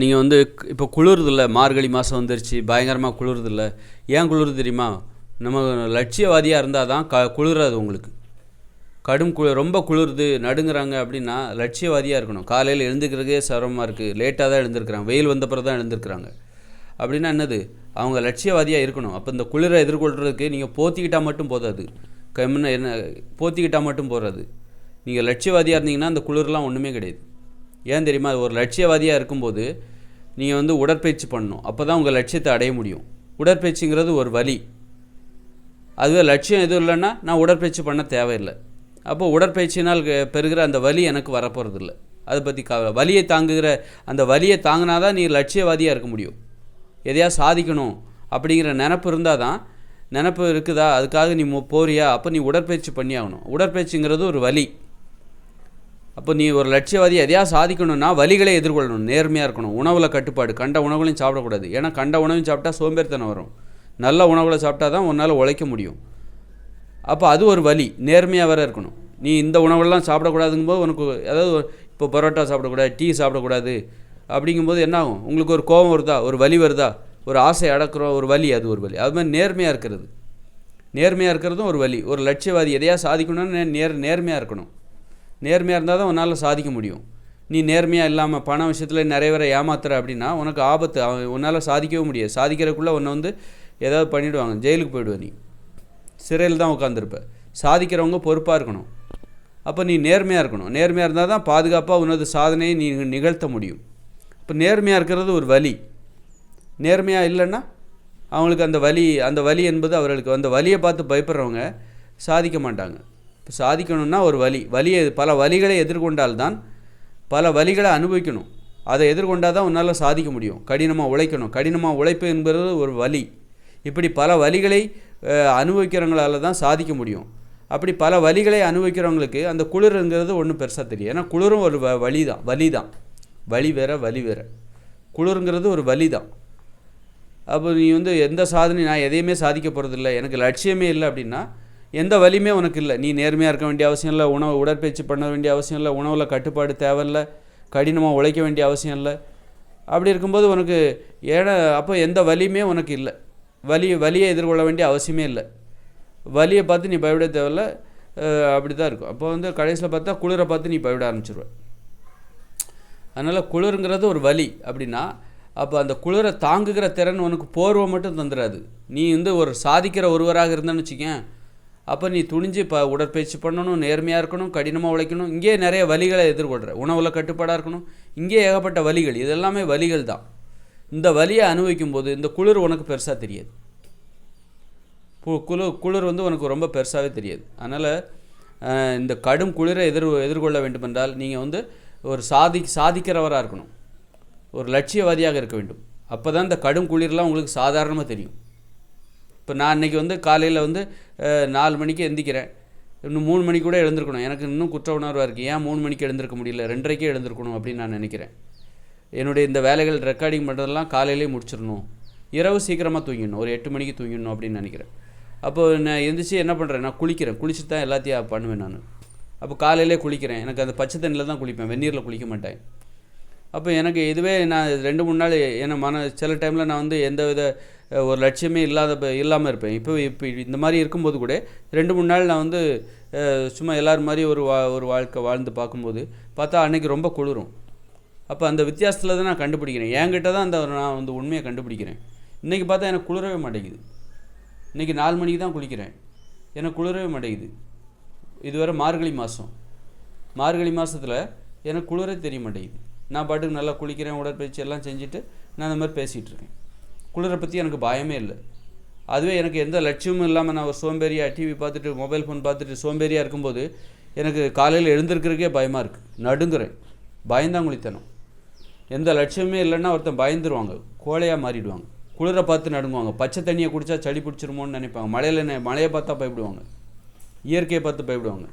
நீங்கள் வந்து இப்போ குளிருதில்ல மார்கழி மாதம் வந்துருச்சு பயங்கரமாக குளிருதில்ல ஏன் குளிருது தெரியுமா? நம்ம லட்சியவாதியாக இருந்தால் தான் க குளிராது உங்களுக்கு. கடும் குளிர் ரொம்ப குளிருது நடுங்குறாங்க அப்படின்னா லட்சியவாதியாக இருக்கணும். காலையில் எழுந்துக்கிறதே சிரமமாக இருக்குது லேட்டாக தான் எழுந்திருக்கிறாங்க. வெயில் வந்த பிறகு தான் எழுந்திருக்கிறாங்க. அப்படின்னா என்னது? அவங்க லட்சியவாதியாக இருக்கணும். அப்போ இந்த குளிரை எதிர்கொள்கிறதுக்கு நீங்கள் போத்திக்கிட்டால் மட்டும் போதாது. கம்முன்னு என்ன போத்திக்கிட்டால் மட்டும் போடுறது நீங்கள் லட்சியவாதியாக இருந்தீங்கன்னா அந்த குளிர்லாம் ஒன்றுமே கிடையாது. ஏன் தெரியுமா? ஒரு லட்சியவாதியாக இருக்கும்போது நீங்கள் வந்து உடற்பயிற்சி பண்ணணும். அப்போ தான் உங்கள் லட்சியத்தை அடைய முடியும். உடற்பயிற்சிங்கிறது ஒரு வழி அதுவே லட்சியம் எதுவும் இல்லைன்னா நான் உடற்பயிற்சி பண்ண தேவையில்லை. அப்போ உடற்பயிற்சினால் பெறுகிற அந்த வலி எனக்கு வரப்போகிறதில்ல அதை பற்றி கவலை வலியை தாங்குகிற அந்த வலியை தாங்கினா தான் நீ லட்சியவாதியாக இருக்க முடியும். எதையா சாதிக்கணும் அப்படிங்கிற நினப்பு இருந்தால் தான் நினப்பு இருக்குதா? அதுக்காக நீ போறியா? அப்போ நீ உடற்பயிற்சி பண்ணி ஆகணும் உடற்பயிற்சிங்கிறது ஒரு வலி. அப்போ நீ ஒரு லட்சியவாதி எதையா சாதிக்கணும்னா வலிகளை எதிர்கொள்ளணும் நேர்மையாக இருக்கணும். உணவில் கட்டுப்பாடு. கண்ட உணவுகளையும் சாப்பிடக்கூடாது. ஏன்னா கண்ட உணவையும் சாப்பிட்டா சோம்பேறித்தனம் வரும். நல்ல உணவுகளை சாப்பிட்டா தான் உன்னால் உழைக்க முடியும். அப்போ அது ஒரு வலி நேர்மையாக வேற இருக்கணும். நீ இந்த உணவெல்லாம் சாப்பிடக்கூடாதுங்கும்போது உனக்கு அதாவது இப்போ பரோட்டா சாப்பிடக்கூடாது டீ சாப்பிடக்கூடாது அப்படிங்கும்போது என்ன ஆகும் உங்களுக்கு ஒரு கோபம் வருதா? ஒரு வலி வருதா? ஒரு ஆசை அடக்குறோம் ஒரு வலி அது ஒரு வலி. அது மாதிரி நேர்மையாக இருக்கிறது. நேர்மையாக இருக்கிறதும் ஒரு வழி ஒரு லட்சியவாதி எதையா சாதிக்கணும்னு நே- நேர் நேர்மையாக இருக்கணும். நேர்மையாக இருந்தால் தான் உன்னால் சாதிக்க முடியும். நீ நேர்மையாக இல்லாமல் பண விஷயத்தில் நிறைய பேரை ஏமாத்துற அப்படின்னா உனக்கு ஆபத்து. அவன் உன்னால் சாதிக்கவே முடியாது. சாதிக்கிறதுக்குள்ளே உன்னை வந்து ஏதாவது பண்ணிவிடுவாங்க ஜெயிலுக்கு போயிடுவ நீ. சிறையில் தான் உட்காந்துருப்ப சாதிக்கிறவங்க பொறுப்பாக இருக்கணும். அப்போ நீ நேர்மையாக இருக்கணும். நேர்மையாக இருந்தால் தான் பாதுகாப்பாக உனது சாதனையை நீ நிகழ்த்த முடியும். இப்போ நேர்மையாக இருக்கிறது ஒரு வழி நேர்மையாக இல்லைன்னா அவங்களுக்கு அந்த வலி அந்த வலி என்பது அவர்களுக்கு அந்த வலியை பார்த்து பயப்படுறவங்க சாதிக்க மாட்டாங்க. இப்போ சாதிக்கணும்னா ஒரு வலி. வழியை பல வலிகளை எதிர்கொண்டால்தான் பல வலிகளை அனுபவிக்கணும். அதை எதிர்கொண்டால் தான் உன்னால் சாதிக்க முடியும். கடினமாக உழைக்கணும். கடினமாக உழைப்பு என்பது ஒரு வலி. இப்படி பல வலிகளை அனுபவிக்கிறவங்களால தான் சாதிக்க முடியும். அப்படி பல வலிகளை அனுபவிக்கிறவங்களுக்கு அந்த குளிருங்கிறது ஒன்றும் பெருசாக தெரியும் ஏன்னா குளிரும் ஒரு வ வலி தான் வலி தான் வலி வேற வலி வேற. குளிருங்கிறது ஒரு வலி தான் அப்போ நீ வந்து எந்த சாதனை நான் எதையுமே சாதிக்க போகிறதில்ல எனக்கு லட்சியமே இல்லை அப்படின்னா எந்த வலியுமே உனக்கு இல்லை. நீ நேர்மையாக இருக்க வேண்டிய அவசியம் இல்லை. உணவு உடற்பயிற்சி பண்ண வேண்டிய அவசியம் இல்லை. உணவில் கட்டுப்பாடு தேவையில்லை. கடினமாக உழைக்க வேண்டிய அவசியம் இல்லை. அப்படி இருக்கும்போது உனக்கு ஏன்னா அப்போ எந்த வலியுமே உனக்கு இல்லை. வலி வலியை எதிர்கொள்ள வேண்டிய அவசியமே இல்லை. வலியை பார்த்து நீ பயப்பட தேவையில்ல. அப்படி தான் இருக்கும். அப்போ வந்து கடைசியில் பார்த்தா குளிரை பார்த்து நீ பயப்பட ஆரம்பிச்சிருவ. அதனால் குளிருங்கிறது ஒரு வலி அப்படின்னா அப்போ அந்த குளிரை தாங்குகிற திறன் உனக்கு போர்வை மட்டும் தந்துடாது நீ வந்து ஒரு சாதிக்கிற ஒருவராக இருந்தேன்னு வச்சுக்கேன். அப்போ நீ துணிஞ்சு இப்போ உடற்பயிற்சி பண்ணணும் நேர்மையாக இருக்கணும் கடினமாக உழைக்கணும். இங்கே நிறைய வலிகளை எதிர்கொள்கிற உணவில் கட்டுப்பாடாக இருக்கணும். இங்கே ஏகப்பட்ட வலிகள் இதெல்லாமே வலிகள் தான். இந்த வலியை அனுபவிக்கும் போது இந்த குளிர் உனக்கு பெருசாக தெரியாது. கு- குளிர் குளிர் வந்து உனக்கு ரொம்ப பெருசாகவே தெரியாது. அதனால் இந்த கடும் குளிரை எதிர் எதிர்கொள்ள வேண்டுமென்றால் நீங்கள் வந்து ஒரு சாதி சாதிக்கிறவராக இருக்கணும். ஒரு லட்சியவாதியாக இருக்க வேண்டும். அப்போ தான் இந்த கடும் குளிர்லாம் உங்களுக்கு சாதாரணமாக தெரியும். இப்போ நான் இன்றைக்கி வந்து காலையில் வந்து நாலு மணிக்கு எந்திக்கிறேன். இன்னும் மூணு மணிக்கு கூட எழுந்திருக்கணும். எனக்கு இன்னும் குற்ற உணர்வாக இருக்குது ஏன் மூணு மணிக்கு எழுந்திருக்க முடியல? ரெண்டரைக்கே எழுந்திருக்கணும் அப்படின்னு நான் நினைக்கிறேன். என்னுடைய இந்த வேலைகள் ரெக்கார்டிங் பண்ணுறதெல்லாம் காலையிலே முடிச்சிடணும். இரவு சீக்கிரமாக தூங்கிடணும். ஒரு எட்டு மணிக்கு தூங்கிடணும் அப்படின்னு நினைக்கிறேன். அப்போ நான் எந்திரிச்சு என்ன பண்ணுறேன் நான் குளிக்கிறேன். குளிச்சுட்டு தான் எல்லாத்தையும் பண்ணுவேன் நான். அப்போ காலையிலே குளிக்கிறேன். எனக்கு அந்த பச்சை தண்ணியில் தான் குளிப்பேன். வெந்நீரில் குளிக்க மாட்டேன். அப்போ எனக்கு இதுவே நான் ரெண்டு மூணு நாள் என்ன மன சில டைமில் நான் வந்து எந்த வித ஒரு லட்சியமே இல்லாத இல்லாமல் இருப்பேன். இப்போ இப்போ இந்த மாதிரி இருக்கும்போது கூட ரெண்டு மூணு நாள் நான் வந்து சும்மா எல்லோரும் மாதிரி ஒரு வா ஒரு வாழ்க்கை வாழ்ந்து பார்க்கும்போது பார்த்தா அன்றைக்கி ரொம்ப குளிரும். அப்போ அந்த வித்தியாசத்தில் தான் நான் கண்டுபிடிக்கிறேன். என்கிட்ட தான் அந்த நான் வந்து உண்மையை கண்டுபிடிக்கிறேன். இன்றைக்கி பார்த்தா எனக்கு குளிரவே மாட்டேங்குது. இன்றைக்கி நாலு மணிக்கு தான் குளிக்கிறேன். எனக்கு குளிரவே மாட்டேங்குது. இதுவரை மார்கழி மாதம் மார்கழி மாதத்தில் எனக்கு குளிரே தெரிய மாட்டேங்குது. நான் பாட்டுக்கு நல்லா குளிக்கிறேன் உடற்பயிற்சி எல்லாம் செஞ்சுட்டு நான் அந்த மாதிரி பேசிகிட்டு இருக்கேன் குளிரை பற்றி எனக்கு பயமே இல்லை. அதுவே எனக்கு எந்த லட்சியமும் இல்லாமல் நான் ஒரு சோம்பேறியாக டிவி பார்த்துட்டு மொபைல் ஃபோன் பார்த்துட்டு சோம்பேறியாக இருக்கும்போது எனக்கு காலையில் எழுந்திருக்கிறதுக்கே பயமாக இருக்குது நடுங்குறேன். பயந்தாங்குழித்தனம் எந்த லட்சியமே இல்லைன்னா ஒருத்தன் பயந்துருவாங்க. கோழையாக மாறிடுவாங்க. குளிரை பார்த்து நடுங்குவாங்க. பச்சை தண்ணியை குடித்தா சளி பிடிச்சிருமோன்னு நினைப்பாங்க. மழையில் மழையை பார்த்தா பயப்படுவாங்க. இயற்கையை பார்த்து பயப்படுவாங்க.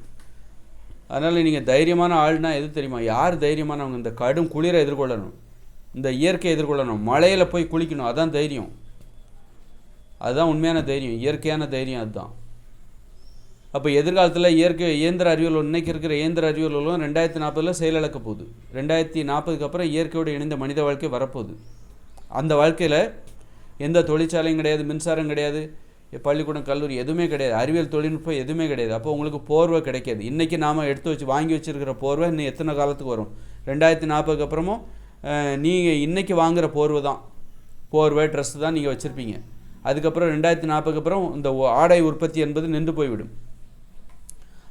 அதனால் நீங்கள் தைரியமான ஆள்னா எது தெரியுமா? யார் தைரியமானவங்க இந்த கடும் குளிரை எதிர்கொள்ளணும். இந்த இயற்கையை எதிர்கொள்ளணும். மழையில் போய் குளிக்கணும். அதான் தைரியம். அதுதான் உண்மையான தைரியம். இயற்கையான தைரியம் அதுதான். அப்போ எதிர்காலத்தில் இயற்கை இயந்திர அறிவியல் இன்னைக்கு இருக்கிற இயந்திர அறிவியலும் ரெண்டாயிரத்தி நாற்பதில் செயலிழக்க போகுது. ரெண்டாயிரத்தி நாற்பதுக்கு அப்புறம் இயற்கையோடு இணைந்த மனித வாழ்க்கை வரப்போகுது. அந்த வாழ்க்கையில் எந்த தொழிற்சாலையும் கிடையாது மின்சாரம் கிடையாது. பள்ளிக்கூடம் கல்லூரி எதுவுமே கிடையாது. அறிவியல் தொழில்நுட்பம் எதுவுமே கிடையாது. அப்போ உங்களுக்கு போர்வை கிடைக்காது. இன்றைக்கி நாம் எடுத்து வச்சு வாங்கி வச்சுருக்கிற போர்வை இன்னும் எத்தனை காலத்துக்கு வரும்? ரெண்டாயிரத்தி நாற்பதுக்கு அப்புறமும் நீங்கள் இன்றைக்கி வாங்குகிற போர்வை தான். போர்வை ட்ரெஸ் தான் நீங்கள் வச்சுருப்பீங்க. அதுக்கப்புறம் ரெண்டாயிரத்தி நாற்பதுக்கு அப்புறம் இந்த ஆடை உற்பத்தி என்பது நின்று போய்விடும்.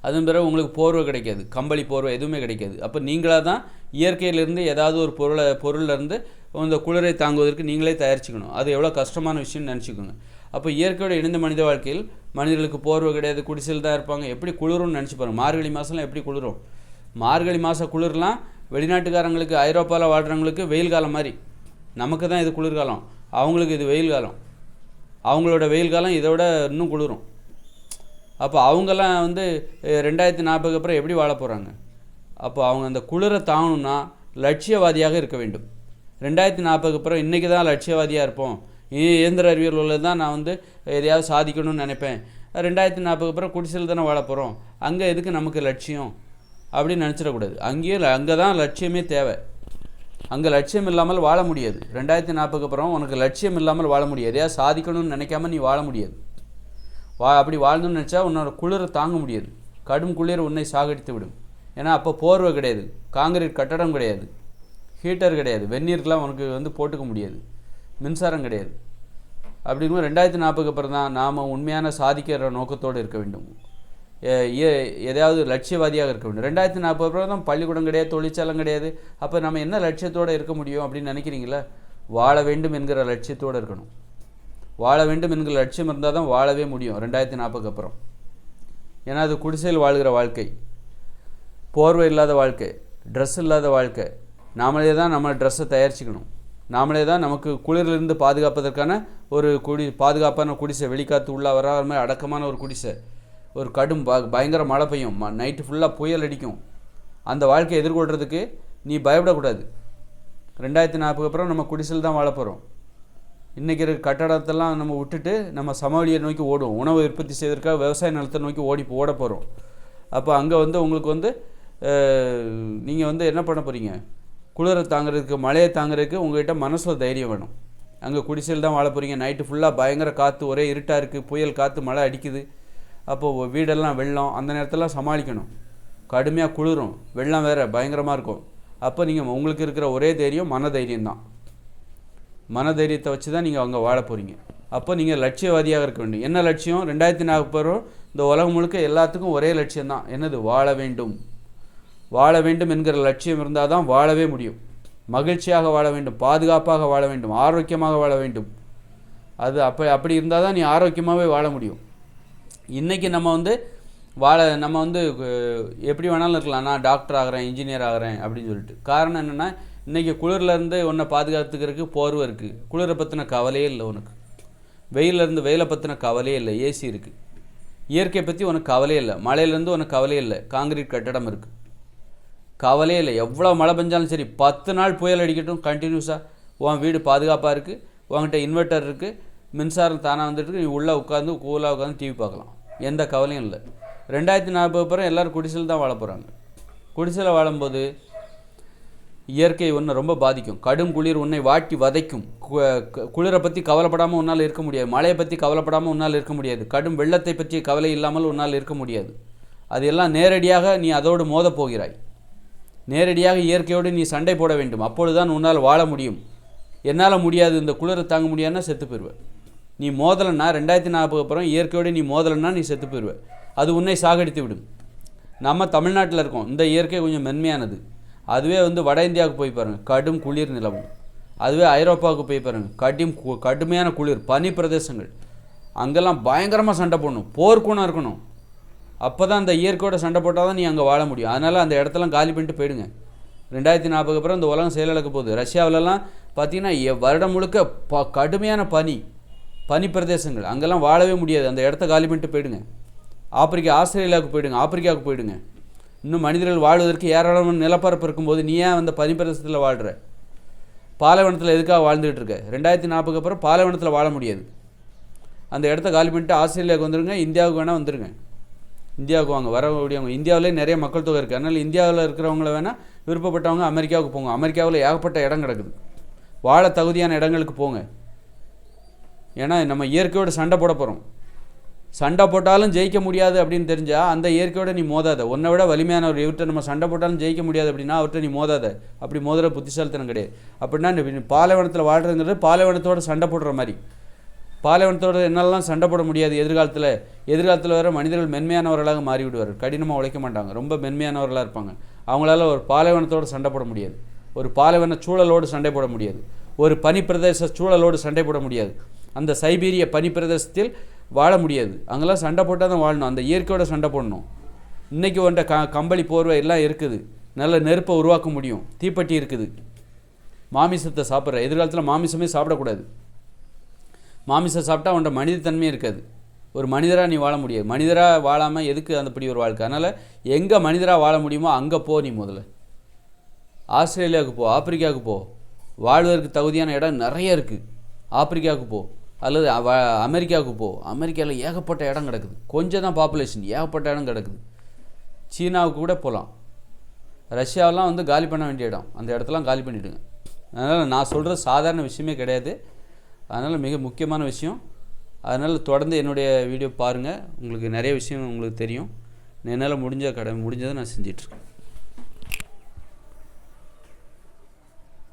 அதன் பிறகு உங்களுக்கு போர்வை கிடைக்காது. கம்பளி போர்வை எதுவுமே கிடைக்காது. அப்போ நீங்களாக தான் இயற்கையிலேருந்து ஏதாவது ஒரு பொருளை பொருள்லேருந்து இந்த குளிரை தாங்குவதற்கு நீங்களே தயாரிச்சுக்கணும். அது எவ்வளோ கஷ்டமான விஷயம்னு நினச்சிக்கோங்க. அப்போ இயற்கையோட இணைந்த மனித வாழ்க்கையில் மனிதர்களுக்கு போர்வை கிடையாது குடிசையில் தான் இருப்பாங்க. எப்படி குளிரும்னு நினச்சி பாருங்கள் மார்கழி மாதம்லாம் எப்படி குளிரும்? மார்கழி மாத குளிர்லாம் வெளிநாட்டுக்காரங்களுக்கு ஐரோப்பாவில் வாழ்கிறவங்களுக்கு வெயில் காலம் மாதிரி. நமக்கு தான் இது குளிர்காலம். அவங்களுக்கு இது வெயில் காலம். அவங்களோட வெயில் காலம் இதை விட இன்னும் குளிரும். அப்போ அவங்கெல்லாம் வந்து ரெண்டாயிரத்தி நாற்பதுக்கு அப்புறம் எப்படி வாழ போகிறாங்க அப்போ அவங்க அந்த குளிரை தாங்கணும்னா லட்சியவாதியாக இருக்க வேண்டும். ரெண்டாயிரத்தி நாற்பதுக்கு அப்புறம் இன்றைக்கி தான் லட்சியவாதியாக இருப்போம். இ- இயந்திர அறிவியல் உள்ளது தான் நான் வந்து எதையாவது சாதிக்கணும்னு நினைப்பேன். ரெண்டாயிரத்தி நாற்பதுக்கு அப்புறம் குடிசையில் தானே வாழ போகிறோம் அங்கே எதுக்கு நமக்கு லட்சியம்? அப்படின்னு நினச்சிடக்கூடாது. அங்கேயே அங்கே தான் லட்சியமே தேவை. அங்கே லட்சியம் இல்லாமல் வாழ முடியாது. ரெண்டாயிரத்தி நாற்பதுக்கு அப்புறம் உனக்கு லட்சியம் இல்லாமல் வாழ முடியாது. எதையாவது சாதிக்கணும்னு நினைக்காம நீ வாழ முடியாது. வா அப்படி வாழ்ந்தோம்னு நினச்சா உன்னோட குளிரை தாங்க முடியாது. கடும் குளிர் உன்னை சாகடித்து விடும். ஏன்னா அப்போ போர்வை கிடையாது. காங்கிரீட் கட்டடம் கிடையாது. ஹீட்டர் கிடையாது. வெந்நீருக்கெலாம் உனக்கு வந்து போட்டுக்க முடியாது. மின்சாரம் கிடையாது. அப்படிங்கும்போது ரெண்டாயிரத்தி நாற்பதுக்கு அப்புறம் தான் நாம் உண்மையான சாதிக்கிற நோக்கத்தோடு இருக்க வேண்டும். எதையாவது லட்சியவாதியாக இருக்க வேண்டும். ரெண்டாயிரத்தி நாற்பது அப்புறம் தான் பள்ளிக்கூடம் கிடையாது தொழிற்சாலம் கிடையாது. அப்போ நம்ம என்ன லட்சியத்தோடு இருக்க முடியும் அப்படின்னு நினைக்கிறீங்களா? வாழ வேண்டும் என்கிற லட்சியத்தோடு இருக்கணும். வாழ வேண்டும் என்கிற லட்சியம் இருந்தால் தான் வாழவே முடியும் ரெண்டாயிரத்தி நாற்பதுக்கு அப்புறம். ஏன்னா அது குடிசையில் வாழ்கிற வாழ்க்கை. போர்வை இல்லாத வாழ்க்கை ட்ரெஸ் இல்லாத வாழ்க்கை. நாமளே தான் நம்ம ட்ரெஸ்ஸை தயாரிச்சுக்கணும். நாமளே தான் நமக்கு குளிரிலிருந்து பாதுகாப்பதற்கான ஒரு குடி பாதுகாப்பான குடிசை வெளிக்காத்து உள்ளே வராத மாதிரி அடக்கமான ஒரு குடிசை. ஒரு கடும் ப பயங்கர மழை பெய்யும். ம நைட்டு ஃபுல்லாக புயல் அடிக்கும். அந்த வாழ்க்கையை எதிர்கொள்கிறதுக்கு நீ பயப்படக்கூடாது. ரெண்டாயிரத்தி நாற்பதுக்கு அப்புறம் நம்ம குடிசையில் தான் வாழ போகிறோம் இன்றைக்கி இருக்கிற கட்டடத்தெல்லாம் நம்ம விட்டுட்டு நம்ம சமவெளியை நோக்கி ஓடும் உணவு உற்பத்தி செய்வதற்காக விவசாய நிலத்தை நோக்கி ஓடி ஓட போகிறோம் அப்போ அங்கே வந்து உங்களுக்கு வந்து நீங்கள் வந்து என்ன பண்ண போகிறீங்க குளிரை தாங்குறதுக்கு மழையை தாங்குறதுக்கு உங்கள்கிட்ட மனசில் தைரியம் வேணும். அங்கே குடிசையில் தான் வாழ போகிறீங்க நைட்டு ஃபுல்லாக பயங்கர காற்று ஒரே இருட்டாக இருக்குது புயல் காற்று மழை அடிக்குது. அப்போது வீடெல்லாம் வெள்ளம் அந்த நேரத்தெல்லாம் சமாளிக்கணும். கடுமையாக குளிரும். வெள்ளம் வேறு பயங்கரமாக இருக்கும். அப்போ நீங்கள் உங்களுக்கு இருக்கிற ஒரே தைரியம் மன தைரியம் தான். மனதைரியத்தை வச்சு தான் நீங்கள் அங்கே வாழ போகிறீங்க அப்போ நீங்கள் லட்சியவாதியாக இருக்க வேண்டும். என்ன லட்சியம்? ரெண்டாயிரத்தி நாற்பது இந்த உலகம் முழுக்க எல்லாத்துக்கும் ஒரே லட்சியம் தான். என்னது? வாழ வேண்டும். வாழ வேண்டும் என்கிற லட்சியம் இருந்தால் தான் வாழவே முடியும். மகிழ்ச்சியாக வாழ வேண்டும். பாதுகாப்பாக வாழ வேண்டும். ஆரோக்கியமாக வாழ வேண்டும். அது அப்போ அப்படி இருந்தால் தான் நீ ஆரோக்கியமாகவே வாழ முடியும். இன்றைக்கி நம்ம வந்து வாழ நம்ம வந்து எப்படி வேணாலும் இருக்கலாம். நான் டாக்டர் ஆகிறேன் இன்ஜினியர் ஆகிறேன் அப்படின்னு சொல்லிட்டு. காரணம் என்னென்னா இன்றைக்கி குளிர்லேருந்து உன்னை பாதுகாத்துக்கிறதுக்கு போர்வை இருக்குது குளிரை பற்றின கவலையே இல்லை உனக்கு. வெயிலேருந்து வெயிலை பற்றின கவலையே இல்லை. ஏசி இருக்குது இயற்கையை பற்றி உனக்கு கவலையே இல்லை. மழையிலேருந்து உனக்கு கவலையே இல்லை. காங்கிரீட் கட்டடம் இருக்குது கவலையே இல்லை. எவ்வளோ மழை பெஞ்சாலும் சரி பத்து நாள் புயல் அடிக்கட்டும் கண்டினியூஸாக உன் வீடு பாதுகாப்பாக இருக்குது உன்கிட்ட இன்வெர்ட்டர் இருக்குது மின்சாரம் தானாக வந்துட்டு நீ உள்ளே உட்காந்து கூலாக உட்காந்து டிவி பார்க்கலாம். எந்த கவலையும் இல்லை. ரெண்டாயிரத்தி நாற்பது அப்புறம் எல்லோரும் குடிசையில் தான் வாழ போகிறாங்க குடிசையில் வாழும்போது இயற்கை ஒன்றை ரொம்ப பாதிக்கும். கடும் குளிர் உன்னை வாட்டி வதைக்கும். கு- குளிரை பற்றி கவலைப்படாமல் உன்னால் இருக்க முடியாது. மழையை பற்றி கவலைப்படாமல் உன்னால் இருக்க முடியாது. கடும் வெள்ளத்தை பற்றி கவலை இல்லாமல் உன்னால் இருக்க முடியாது. அது எல்லாம் நேரடியாக நீ அதோடு மோதப் போகிறாய். நேரடியாக இயற்கையோடு நீ சண்டை போட வேண்டும். அப்பொழுதுதான் உன்னால் வாழ முடியும். என்னால் முடியாது. இந்த குளிரை தாங்க முடியாதுன்னா செத்து போயிடுவேன். நீ மோதலைன்னா ரெண்டாயிரத்தி நாற்பது அப்புறம் இயற்கையோடு நீ மோதலைன்னா நீ செத்து போயிடுவ அது உன்னை சாகடித்து விடும். நம்ம தமிழ்நாட்டில் இருக்கோம். இந்த இயற்கை கொஞ்சம் மென்மையானது. அதுவே வந்து வட இந்தியாவுக்கு போய் பாருங்கள் கடும் குளிர் நிலவும். அதுவே ஐரோப்பாவுக்கு போய் பாருங்கள் கடும் கு- கடுமையான குளிர் பனி பிரதேசங்கள். அங்கெல்லாம் பயங்கரமாக சண்டை போடணும். போர்க்குணம் இருக்கணும். அப்போ தான் அந்த இயற்கையோட சண்டை போட்டால் தான் நீ அங்கே வாழ முடியும். அதனால் அந்த இடத்தெல்லாம் காலி பண்ணிட்டு போயிடுங்க. ரெண்டாயிரத்தி நாற்பதுக்கு அப்புறம் இந்த உலகம் செயலிழக்க போகுது. ரஷ்யாவிலலாம் பார்த்தீங்கன்னா எ- வருடம் முழுக்க ப கடுமையான பனி பனி பிரதேசங்கள். அங்கெல்லாம் வாழவே முடியாது. அந்த இடத்த காலி பண்ணிட்டு போயிடுங்க. ஆப்பிரிக்கா ஆஸ்திரேலியாவுக்கு போயிடுங்க. ஆப்பிரிக்காவுக்கு போயிடுங்க. இன்னும் மனிதர்கள் வாழ்வதற்கு ஏராளமான நிலப்பரப்பு இருக்கும்போது நீ ஏன் அந்த பனி பிரதேசத்தில் வாழ்கிற பாலைவனத்தில் எதுக்காக வாழ்ந்துகிட்டு இருக்க? ரெண்டாயிரத்தி நாற்பதுக்கு அப்புறம் பாலைவனத்தில் வாழ முடியாது. அந்த இடத்த காலி பண்ணிட்டு ஆஸ்திரேலியாவுக்கு வந்துருங்க இந்தியாவுக்கு வேணால் வந்துருங்க. இந்தியாவுக்கு வாங்க வரக்கூடியவங்க இந்தியாவிலே நிறைய மக்கள் தொகை இருக்குது அதனால் இந்தியாவில் இருக்கிறவங்கள வேணால் விருப்பப்பட்டவங்க அமெரிக்காவுக்கு போங்க. அமெரிக்காவில் ஏகப்பட்ட இடம் கிடக்குது. வாழ தகுதியான இடங்களுக்கு போங்க. ஏன்னா நம்ம இயற்கையோட சண்டை போட போகிறோம் சண்டை போட்டாலும் ஜெயிக்க முடியாது அப்படின்னு தெரிஞ்சால் அந்த இயற்கையோட நீ மோதாத. உன்னை விட வலிமையானவர் இவர்கிட்ட நம்ம சண்டை போட்டாலும் ஜெயிக்க முடியாது அப்படின்னா அவர்கிட்ட நீ மோதாத. அப்படி மோதுற புத்திசாலித்தனம் கிடையாது. அப்படின்னா பாலைவனத்தில் வாழ்கிறதுங்கிறது பாலைவனத்தோட சண்டை போடுற மாதிரி. பாலைவனத்தோட என்னெல்லாம் சண்டை போட முடியாது. எதிர்காலத்தில் எதிர்காலத்தில் வர மனிதர்கள் மென்மையானவர்களாக மாறிவிடுவார் கடினமாக உழைக்க மாட்டாங்க. ரொம்ப மென்மையானவர்களாக இருப்பாங்க. அவங்களால ஒரு பாலைவனத்தோடு சண்டை போட முடியாது. ஒரு பாலைவன சூழலோடு சண்டை போட முடியாது. ஒரு பனிப்பிரதேச சூழலோடு சண்டை போட முடியாது. அந்த சைபீரிய பனிப்பிரதேசத்தில் வாழ முடியாது. அங்கெல்லாம் சண்டை போட்டால் தான் வாழணும். அந்த இயற்கையோட சண்டை போடணும். இன்றைக்கி ஒன்றை க கம்பளி போர்வை எல்லாம் இருக்குது. நல்ல நெருப்பை உருவாக்க முடியும். தீப்பெட்டி இருக்குது. மாமிசத்தை சாப்பிட்ற எதிர்காலத்தில் மாமிசமே சாப்பிடக்கூடாது. மாமிசம் சாப்பிட்டா உன்ட மனிதத்தன்மையே இருக்காது. ஒரு மனிதராக நீ வாழ முடியாது. மனிதராக வாழாமல் எதுக்கு அந்த பிடி ஒரு வாழ்க்கை? அதனால் எங்கே மனிதராக வாழ முடியுமோ அங்கே போ நீ முதல்ல. ஆஸ்திரேலியாவுக்கு போ ஆப்பிரிக்காவுக்கு போ. வாழ்வதற்கு தகுதியான இடம் நிறைய இருக்குது ஆப்பிரிக்காவுக்கு போ. அல்லது அவ- அமெரிக்காவுக்கு போ. அமெரிக்காவில் ஏகப்பட்ட இடம் கிடக்குது. கொஞ்சம் தான் பாப்புலேஷன் ஏகப்பட்ட இடம் கிடக்குது. சீனாவுக்கு கூட போகலாம் ரஷ்யாவெலாம் வந்து காலி பண்ண வேண்டிய இடம். அந்த இடத்தெல்லாம் காலி பண்ணிவிடுங்க அதனால் நான் சொல்கிறது சாதாரண விஷயமே கிடையாது. அதனால் மிக முக்கியமான விஷயம். அதனால் தொடர்ந்து என்னுடைய வீடியோ பாருங்கள் உங்களுக்கு நிறைய விஷயம் உங்களுக்கு தெரியும். என்னால் முடிஞ்ச கடை முடிஞ்சதை நான் செஞ்சிட்ருக்கேன்